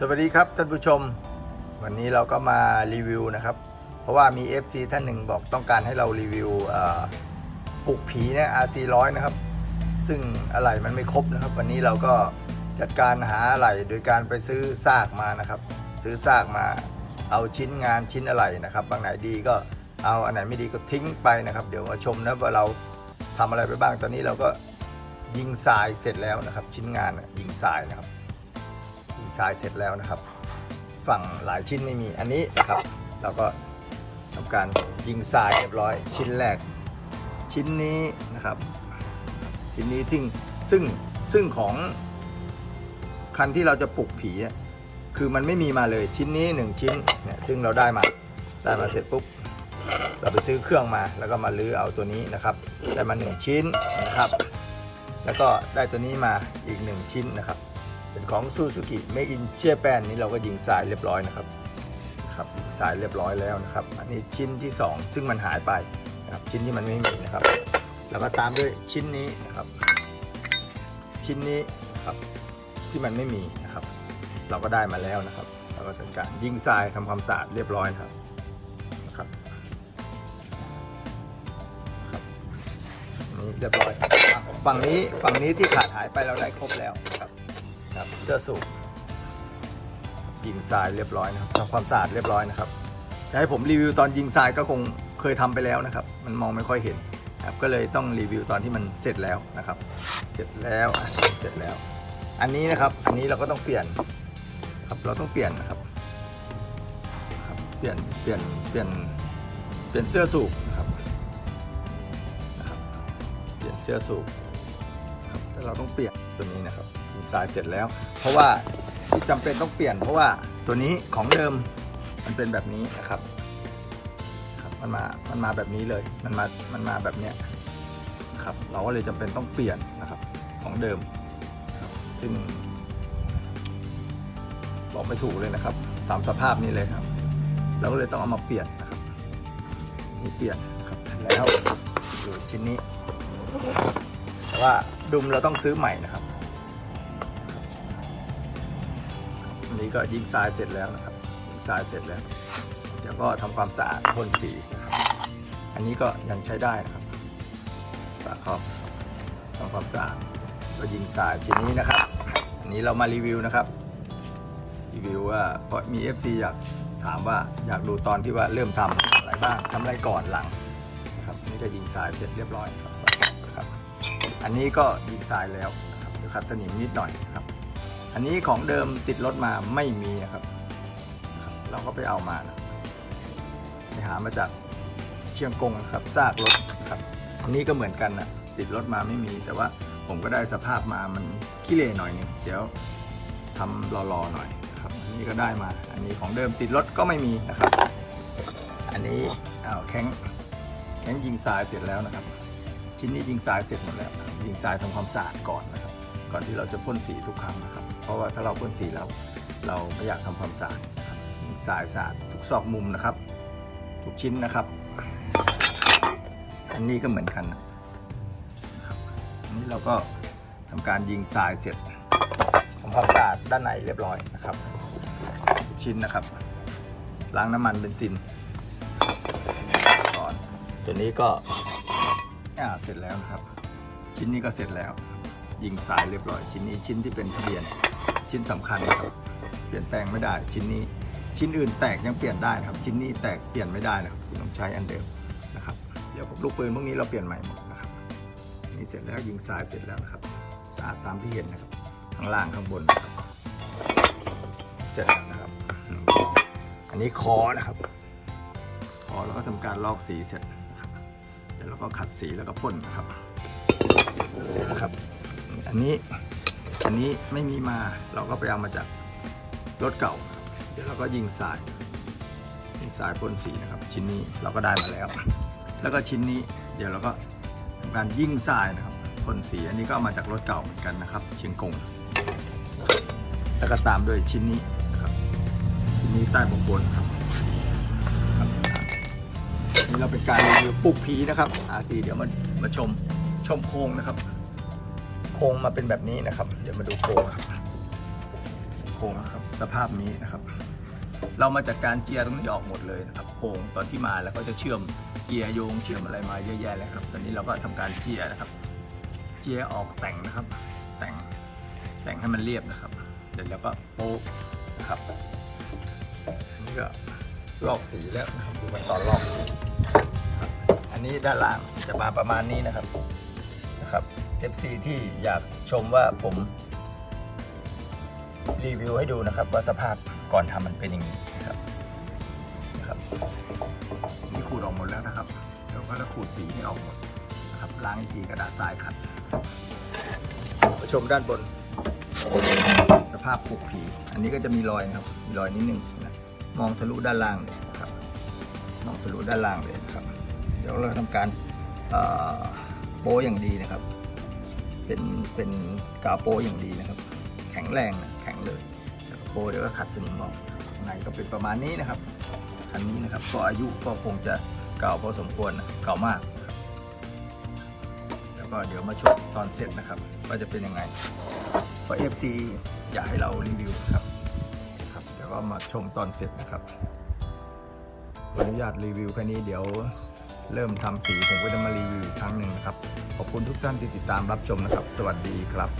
สวัสดีครับท่านผู้ชม วันนี้เราก็มารีวิวนะครับ เพราะว่ามี FC ท่านหนึ่งบอกต้องการให้เรารีวิวปลุกผีนี่ย RC ร้อยนะครับ ซึ่งอะไหล่มันไม่ครบนะครับ วันนี้เราก็จัดการหาอะไหล่โดยการไปซื้อซากมานะครับ ซื้อซากมาเอาชิ้นงานชิ้นอะไหล่นะครับบางไหนดีก็เอาอันไหนไม่ดีก็ทิ้งไปนะครับ เดี๋ยวมาชมนะว่าเราทำอะไรไปบ้างตอนนี้เราก็ยิงทรายเสร็จแล้วนะครับ ชิ้นงานยิงทรายนะครับ ยิงทรายเสร็จแล้วนะครับ ฝั่งหลายชิ้นไม่มีอันนี้นะครับ เราก็ทำการยิงทรายเรียบร้อย ชิ้นแรก ชิ้นนี้นะครับ ชิ้นนี้ซึ่งซึ่งซึ่งของคันที่เราจะปลุกผีคือมันไม่มีมาเลยชิ้นนี้หนึ่งชิ้นเนี่ยซึ่งเราได้มาได้มาเสร็จปุ๊บเราไปซื้อเครื่องมาแล้วก็มาลื้อเอาตัวนี้นะครับได้มาหนึ่งชิ้นนะครับ แล้วก็ได้ตัวนี้มาอีกหนึ่งชิ้นนะครับ เป็นของซูซูกิเมอินเจแปนนี่เราก็ยิงสายเรียบร้อยนะครับครับยิงสายเรียบร้อยแล้วนะครับ อันนี้ชิ้นที่ 2 ซึ่งมันหายไปนะครับชิ้นที่มันไม่มีนะครับ แล้วก็ตามด้วยชิ้นนี้นะครับ ชิ้นนี้ครับที่มันไม่มีนะครับ เราก็ได้มาแล้วนะครับเราก็ทำการยิงทรายทำความสะอาดเรียบร้อยนะครับนะครับครับนี่เรียบร้อยฝั่งนี้ฝั่งนี้ที่ขาดหายไปเราได้ครบแล้วครับ ครับเสื้อสูบยิงทรายเรียบร้อยนะครับทำความสะอาดเรียบร้อยนะครับจะให้ผมรีวิวตอนยิงทรายก็คงเคยทำไปแล้วนะครับ มันมองไม่ค่อยเห็นครับก็เลยต้องรีวิวตอนที่มันเสร็จแล้วนะครับ เสร็จแล้วเสร็จแล้ว อันนี้นะครับอันนี้เราก็ต้องเปลี่ยนครับเราต้องเปลี่ยนนะครับครับเปลี่ยนเปลี่ยนเปลี่ยนเปลี่ยนเสื้อสูบนะครับนะครับ เปลี่ยนเสื้อสูบครับแต่เราต้องเปลี่ยนตัวนี้นะครับ ดีไซน์เสร็จแล้ว เพราะว่าที่จำเป็นต้องเปลี่ยน เพราะว่าตัวนี้ของเดิมมันเป็นแบบนี้นะครับครับ มันมามันมาแบบนี้เลยมันมามันมาแบบเนี้ยนะครับเราก็เลยจำเป็นต้องเปลี่ยนนะครับของเดิมครับซึ่งบอกไม่ถูกเลยนะครับ ตามสภาพนี้เลยครับเราก็เลยต้องเอามาเปลี่ยนนะครับนี่เปลี่ยนครับแล้วดูชิ้นนี้ แต่ว่าดุมเราต้องซื้อใหม่นะครับ นี้ก็ยิงทรายเสร็จแล้วนะครับยิงทรายเสร็จแล้วเดี๋ยวก็ทำความสะอาดพ่นสีนะครับอันนี้ก็ยังใช้ได้นะครับฝาครอบทำความสะอาดก็ยิงทรายชิ้นนี้นะครับ อันนี้เรามารีวิวนะครับ รีวิวว่าเพราะมี FC อยากถามว่าอยากดูตอนที่ว่าเริ่มทำอะไรบ้างทำอะไรก่อนหลังนะครับนี่ก็ยิงทรายเสร็จเรียบร้อยครับ อันนี้ก็ยิงทรายแล้วนะครับเดี๋ยวขัดสนิมนิดหน่อยครับ อันนี้ของเดิมติดรถมาไม่มีนะครับ เราก็ไปเอามานะไปหามาจากเชียงกงนะครับซากรถครับอันนี้ก็เหมือนกันนะติดรถมาไม่มี แต่ว่าผมก็ได้สภาพมามันขี้เละหน่อยนึงเดี๋ยวทำรอๆหน่อยครับอันนี้ก็ได้มา อันนี้ของเดิมติดรถก็ไม่มีนะครับ อันนี้อ้าวแข้งแข้งยิงทรายเสร็จแล้วนะครับ ชิ้นนี้ยิงทรายเสร็จหมดแล้วยิงทรายทำความสะอาดก่อนนะครับ ก่อนที่เราจะพ่นสีทุกครั้งนะครับ เพราะว่าถ้าเราพ่นสีแล้ว เราไม่อยากทำความสะอาดนะครับยิงทรายสะอาดทุกซอกมุมนะครับ ทุกชิ้นนะครับ อันนี้ก็เหมือนกันนะครับอันนี้เราก็ทำการยิงทรายเสร็จทำความสะอาดด้านในเรียบร้อยนะครับทุกชิ้นนะครับ ล้างน้ำมันเบนซินก่อนตัวนี้ก็เสร็จแล้วนะครับ ชิ้นนี้ก็เสร็จแล้ว ยิงสายเรียบร้อยชิ้นนี้ชิ้นที่เป็นทะเบียนชิ้นสำคัญนะครับเปลี่ยนแปลงไม่ได้ชิ้นนี้ ชิ้นอื่นแตกยังเปลี่ยนได้นะครับ ชิ้นนี้แตกเปลี่ยนไม่ได้นะครับคุณต้องใช้อันเดิมนะครับเดี๋ยวผมลูกปืนพวกนี้เราเปลี่ยนใหม่หมดนะครับนี่เสร็จแล้วยิงสายเสร็จแล้วนะครับสะอาดตามที่เห็นนะครับข้างล่างข้างบนนะครับเสร็จแล้วนะครับ อันนี้คอนะครับคอแล้วก็ทำการลอกสีเสร็จนะครับเดี๋ยวเราก็ขัดสีแล้วก็พ่นนะครับนะครับ นนี้ อันนี้ไม่มีมาเราก็ไปเอามาจากรถเก่า เดี๋ยวเราก็ยิงสายยิงสายพ่นสีนะครับ ชิ้นนี้เราก็ได้มาแล้ว แล้วก็ชิ้นนี้เดี๋ยวเราก็ทำการยิงสายนะครับพ่นสีอันนี้ก็เอามาจากรถเก่าเหมือนกันนะครับ เชียงกง แล้วก็ตามด้วยชิ้นนี้นะครับ ชิ้นนี้ใต้บกบนครับนี่เราเป็นการรีวิวปุกผีนะครับ RC เดี๋ยวมามาชมชมโครงนะครับ โครงมาเป็นแบบนี้นะครับ เดี๋ยวมาดูโครงครับ โครงนะครับ สภาพนี้นะครับ เรามาจากการเจียร์ตรงนี้ออกหมดเลยนะครับ โครงตอนที่มาแล้วก็จะเชื่อมเจียร์โยงเชื่อมอะไรมาเยอะแยะเลยครับ ตอนนี้เราก็ทำการเจียร์นะครับ เจียร์ออกแต่งนะครับ แต่งแต่งให้มันเรียบนะครับ เดี๋ยวเราก็โป๊ะนะครับนนี้ก็ลอกสีแล้วนะครับดูมันตอนลอกสีอันนี้ด้านล่างจะมาประมาณนี้นะครับนะครับ FC ที่อยากชมว่าผมรีวิวให้ดูนะครับ ว่าสภาพก่อนทำมันเป็นอย่างนี้นะครับนะครับนี่ขูดออกหมดแล้วนะครับเดี๋ยวก็จะขูดสีให้ออกหมดนะครับล้างอีกทีกระดาษทรายขัดมาชมด้านบน สภาพผุกผี อันนี้ก็จะมีรอยนะครับมีรอยนิดนึงนะมองทะลุด้านล่างเลยนะครับมองทะลุด้านล่างเลยนะครับ เดี๋ยวเราทำการโป้อย่างดีนะครับ เป็นเป็นกาวโปอย่างดีนะครับ แข็งแรงนะแข็งเลยจากโปเดี๋ยวก็ขัดสนิมออกข้างในก็เป็นประมาณนี้นะครับคันนี้นะครับก็อายุก็คงจะเก่าพอสมควรนะเก่ามาก แล้วก็เดี๋ยวมาชมตอนเสร็จนะครับว่าจะเป็นยังไงเพราะ FC อยากให้เรารีวิวนะครับครับเดี๋ยวก็มาชมตอนเสร็จนะครับขออนุญาตรีวิวแค่นี้เดี๋ยว เริ่มทำสีผมก็จะมารีวิวอีกครั้งหนึ่งนะครับ ขอบคุณทุกท่านที่ติดตามรับชมนะครับ สวัสดีครับ